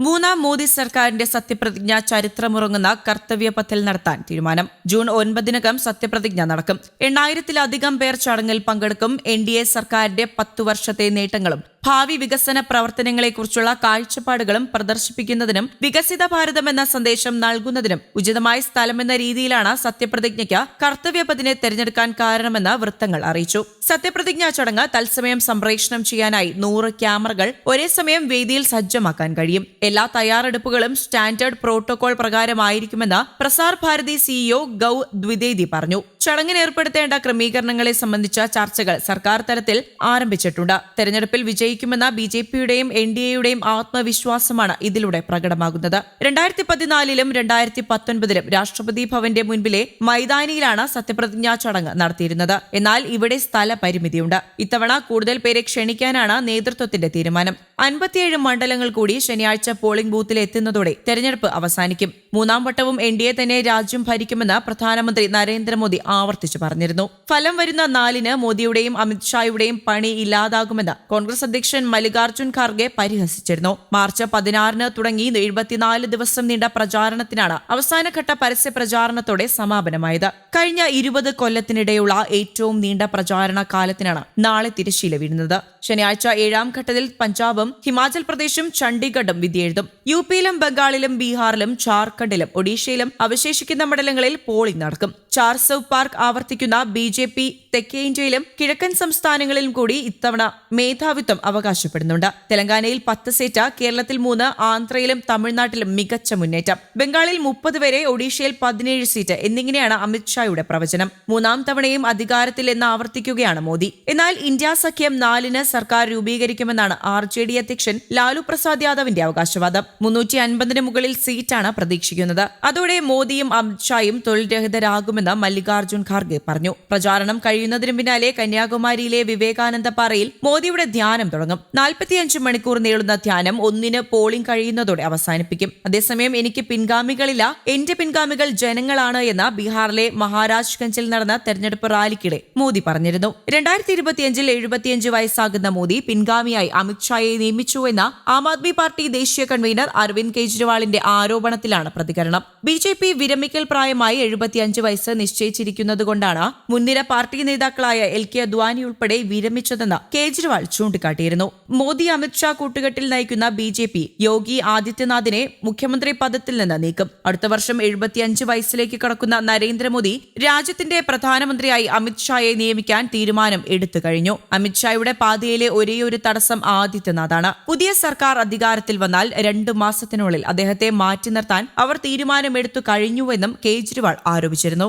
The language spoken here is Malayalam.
മൂന്നാം മോദി സർക്കാരിന്റെ സത്യപ്രതിജ്ഞ ചരിത്രമുറങ്ങുന്ന കർത്തവ്യപഥിൽ നടത്താൻ തീരുമാനം. ജൂൺ ഒൻപതിനകം സത്യപ്രതിജ്ഞ നടക്കും. എണ്ണായിരത്തിലധികം പേർ ചടങ്ങിൽ പങ്കെടുക്കും. എൻ ഡി എ സർക്കാരിന്റെ പത്തു വർഷത്തെ നേട്ടങ്ങളും ഭാവി വികസന പ്രവർത്തനങ്ങളെക്കുറിച്ചുള്ള കാഴ്ചപ്പാടുകളും പ്രദർശിപ്പിക്കുന്നതിനും വികസിത ഭാരതം എന്ന സന്ദേശം നൽകുന്നതിനും ഉചിതമായ സ്ഥലമെന്ന രീതിയിലാണ് സത്യപ്രതിജ്ഞയ്ക്ക് കർത്തവ്യപതിനെ തെരഞ്ഞെടുക്കാൻ കാരണമെന്ന് വൃത്തങ്ങൾ അറിയിച്ചു. സത്യപ്രതിജ്ഞാ ചടങ്ങ് തത്സമയം സംപ്രേഷണം ചെയ്യാനായി നൂറ് ക്യാമറകൾ ഒരേ സമയം വേദിയിൽ സജ്ജമാക്കാൻ കഴിയും. എല്ലാ തയ്യാറെടുപ്പുകളും സ്റ്റാൻഡേർഡ് പ്രോട്ടോകോൾ പ്രകാരമായിരിക്കുമെന്ന് പ്രസാർ ഭാരതി സിഇഒ ഗൌ ദ്വിദേദി പറഞ്ഞു. ചടങ്ങിന് ഏർപ്പെടുത്തേണ്ട ക്രമീകരണങ്ങളെ സംബന്ധിച്ച ചർച്ചകൾ സർക്കാർ തലത്തിൽ ആരംഭിച്ചിട്ടുണ്ട്. തെരഞ്ഞെടുപ്പിൽ വിജയിക്കുമെന്ന ബി ജെ പിയുടെയും എൻ ഡി എയുടെയും ആത്മവിശ്വാസമാണ് ഇതിലൂടെ പ്രകടമാകുന്നത്. രണ്ടായിരത്തി പതിനാലിലും രണ്ടായിരത്തി പത്തൊൻപതിലും രാഷ്ട്രപതി ഭവന്റെ മുൻപിലെ മൈതാനിയിലാണ് സത്യപ്രതിജ്ഞാ ചടങ്ങ് നടത്തിയിരുന്നത്. എന്നാൽ ഇവിടെ സ്ഥല പരിമിതിയുണ്ട്. ഇത്തവണ കൂടുതൽ പേരെ ക്ഷണിക്കാനാണ് നേതൃത്വത്തിന്റെ തീരുമാനം. അൻപത്തിയേഴ് മണ്ഡലങ്ങൾ കൂടി ശനിയാഴ്ച പോളിംഗ് ബൂത്തിൽ എത്തുന്നതോടെ തെരഞ്ഞെടുപ്പ് അവസാനിക്കും. മൂന്നാം വട്ടവും എൻ ഡി എ തന്നെ രാജ്യം ഭരിക്കുമെന്ന് പ്രധാനമന്ത്രി നരേന്ദ്രമോദി ആവർത്തിച്ചു പറഞ്ഞിരുന്നു. ഫലം വരുന്ന നാലിന് മോദിയുടെയും അമിത്ഷായുടെയും പണി ഇല്ലാതാകുമെന്ന് കോൺഗ്രസ് അധ്യക്ഷൻ മല്ലികാർജുൻ ഖാർഗെ പരിഹസിച്ചിരുന്നു. മാർച്ച് പതിനാറിന് തുടങ്ങി എഴുപത്തിനാല് ദിവസം നീണ്ട പ്രചാരണത്തിനാണ് അവസാനഘട്ട പരസ്യ പ്രചാരണത്തോടെ സമാപനമായത്. കഴിഞ്ഞ ഇരുപത് കൊല്ലത്തിനിടെയുള്ള ഏറ്റവും നീണ്ട പ്രചാരണ കാലത്തിനാണ് നാളെ തിരശ്ശീല വീഴുന്നത്. ശനിയാഴ്ച ഏഴാം ഘട്ടത്തിൽ പഞ്ചാബും ഹിമാചൽ പ്രദേശും ചണ്ഡീഗഡും വിധിയെഴുതും. യു പിയിലും ബംഗാളിലും ബീഹാറിലും ജാർഖണ്ഡിലും ഒഡീഷയിലും അവശേഷിക്കുന്ന മണ്ഡലങ്ങളിൽ പോളിംഗ് നടക്കും ചാർസവ് പാർക്ക് ആവർത്തിക്കുന്ന ബി ജെ പി തെക്കേ ഇന്ത്യയിലും കിഴക്കൻ സംസ്ഥാനങ്ങളിലും കൂടി ഇത്തവണ മേധാവിത്വം അവകാശപ്പെടുന്നുണ്ട്. തെലങ്കാനയിൽ പത്ത് സീറ്റ് കേരളത്തിൽ മൂന്ന് ആന്ധ്രയിലും തമിഴ്നാട്ടിലും മികച്ച മുന്നേറ്റം. ബംഗാളിൽ മുപ്പത് വരെ ഒഡീഷയിൽ പതിനേഴ് സീറ്റ് എന്നിങ്ങനെയാണ് അമിത്ഷായുടെ പ്രവചനം. മൂന്നാം തവണയും അധികാരത്തിൽ എന്ന് ആവർത്തിക്കുകയാണ് മോദി. എന്നാൽ ഇന്ത്യ സഖ്യം നാലിന് സർക്കാർ രൂപീകരിക്കുമെന്നാണ് ആർ ജെ ഡി അധ്യക്ഷൻ ലാലു പ്രസാദ് യാദവിന്റെ അവകാശവാദം. മുന്നൂറ്റി അൻപതിന് മുകളിൽ സീറ്റാണ് പ്രതീക്ഷിക്കുന്നത്. അതോടെ മോദിയും അമിത്ഷായും തൊഴിൽ രഹിതരാകുമെന്ന് മല്ലികാർജുൻ ഖാർഗെ പറഞ്ഞു. പ്രചാരണം കഴിയുന്നതിന് പിന്നാലെ കന്യാകുമാരിയിലെ വിവേകാനന്ദ പാറയിൽ മോദിയുടെ ധ്യാനം തുടങ്ങും. നാൽപ്പത്തിയഞ്ച് മണിക്കൂർ നീളുന്ന ധ്യാനം ഒന്നിന് പോളിംഗ് കഴിയുന്നതോടെ അവസാനിപ്പിക്കും. അതേസമയം എനിക്ക് പിൻഗാമികളില്ല. എന്റെ പിൻഗാമികൾ ജനങ്ങളാണ് എന്ന് ബീഹാറിലെ മഹാരാജ്ഗഞ്ചിൽ നടന്ന തെരഞ്ഞെടുപ്പ് റാലിക്കിടെ മോദി പറഞ്ഞിരുന്നു. രണ്ടായിരത്തി ഇരുപത്തിയഞ്ചിൽ എഴുപത്തിയഞ്ച് വയസ്സാകുന്ന മോദി പിൻഗാമിയായി അമിത്ഷായെ നിയമിച്ചുവെന്ന ആം ആദ്മി പാർട്ടി ദേശീയ കൺവീനർ അരവിന്ദ് കെജ്രിവാളിന്റെ ആരോപണത്തിലാണ് പ്രതികരണം. ബി ജെ പി വിരമിക്കൽ പ്രായമായി എഴുപത്തിയഞ്ച് വയസ്സ് നിശ്ചയിച്ചിരിക്കുന്നതുകൊണ്ടാണ് മുൻനിര പാർട്ടി നേതാക്കളായ എൽ കെ അദ്വാനി ഉൾപ്പെടെ വിരമിച്ചതെന്ന് കേജ്രിവാൾ ചൂണ്ടിക്കാട്ടിയിരുന്നു. മോദി അമിത്ഷാ കൂട്ടുകെട്ടിൽ നയിക്കുന്ന ബി ജെ പി യോഗി ആദിത്യനാഥിനെ മുഖ്യമന്ത്രി പദത്തിൽ നിന്ന് നീക്കും. അടുത്ത വർഷം എഴുപത്തിയഞ്ച് വയസ്സിലേക്ക് കടക്കുന്ന നരേന്ദ്രമോദി രാജ്യത്തിന്റെ പ്രധാനമന്ത്രിയായി അമിത്ഷായെ നിയമിക്കാൻ തീരുമാനം എടുത്തു കഴിഞ്ഞു. അമിത്ഷായുടെ പാതയിലെ ഒരേയൊരു തടസ്സം ആദിത്യനാഥാണ്. പുതിയ സർക്കാർ അധികാരത്തിൽ വന്നാൽ രണ്ടു മാസത്തിനുള്ളിൽ അദ്ദേഹത്തെ മാറ്റി നിർത്താൻ അവർ തീരുമാനമെടുത്തു കഴിഞ്ഞുവെന്നും കേജ്രിവാൾ ആരോപിച്ചിരുന്നു.